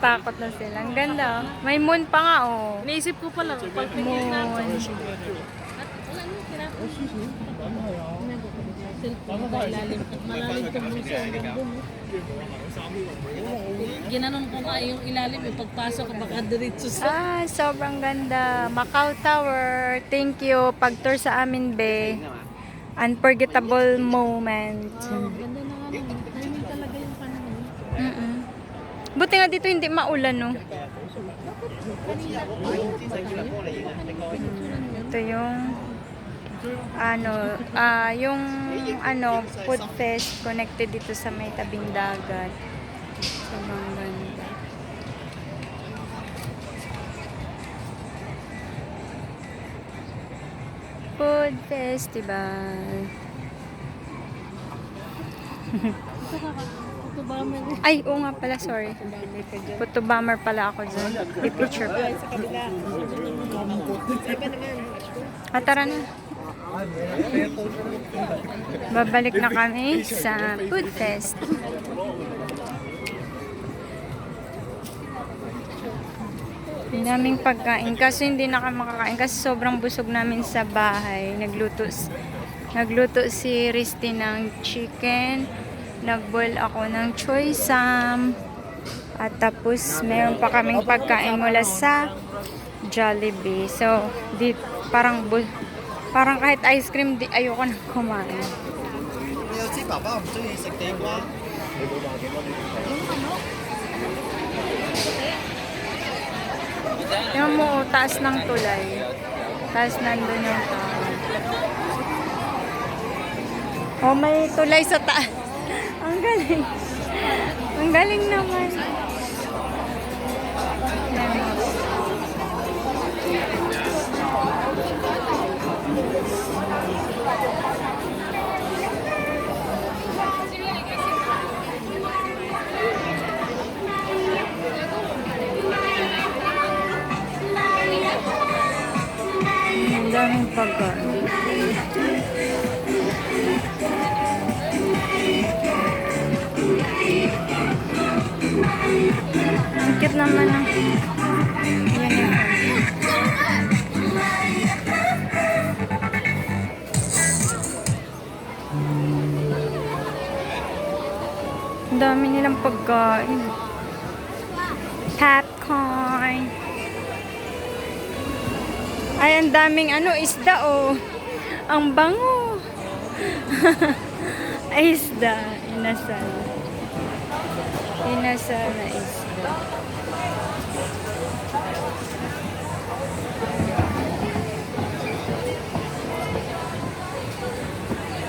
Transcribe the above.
Natakot na sila. Ang ganda. oh. May moon pa nga oh. Naisip ko pala, pag Moon. cellphone ba ilalim at malalim itong bulso hanggang doon. Ginanon ko nga yung ilalim, yung pagpasok ko baka diretso sa... Ah, sobrang ganda. Macau Tower. Thank you. Pag-tour sa amin, be. Unforgettable moment. Oh, ganda na nga. Timing talaga yung panahon. Mm-mm. Buti nga dito hindi maulan, no? Ito yung ano, ah, yung ano, food fest connected dito sa may tabing dagat. Sobrang ganda. Food festival. Ay, oo nga pala, sorry. Photo bomber pala ako dyan. I-picture ko. Ah, tara na. Babalik na kami sa food fest. Ang daming pagkain. Kaso hindi na kami makakain kasi sobrang busog namin sa bahay. Nagluto, nagluto si Risty ng chicken nagboil ako ng choy sam. At tapos meron pa kaming pagkain mula sa Jollibee. So, di parang parang kahit ice cream di ayoko nang kumain. Yung mo, taas ng tulay. Taas nandun yung tao. Oh, may tulay sa taas. Ang galing. Ang galing naman. Daming pagkain. Cute naman ng uniform. Ang dami nilang pagkain. Popcorn. Ay, ang daming ano, isda oh. Ang bango. Isda. Inasal. Inasana isla.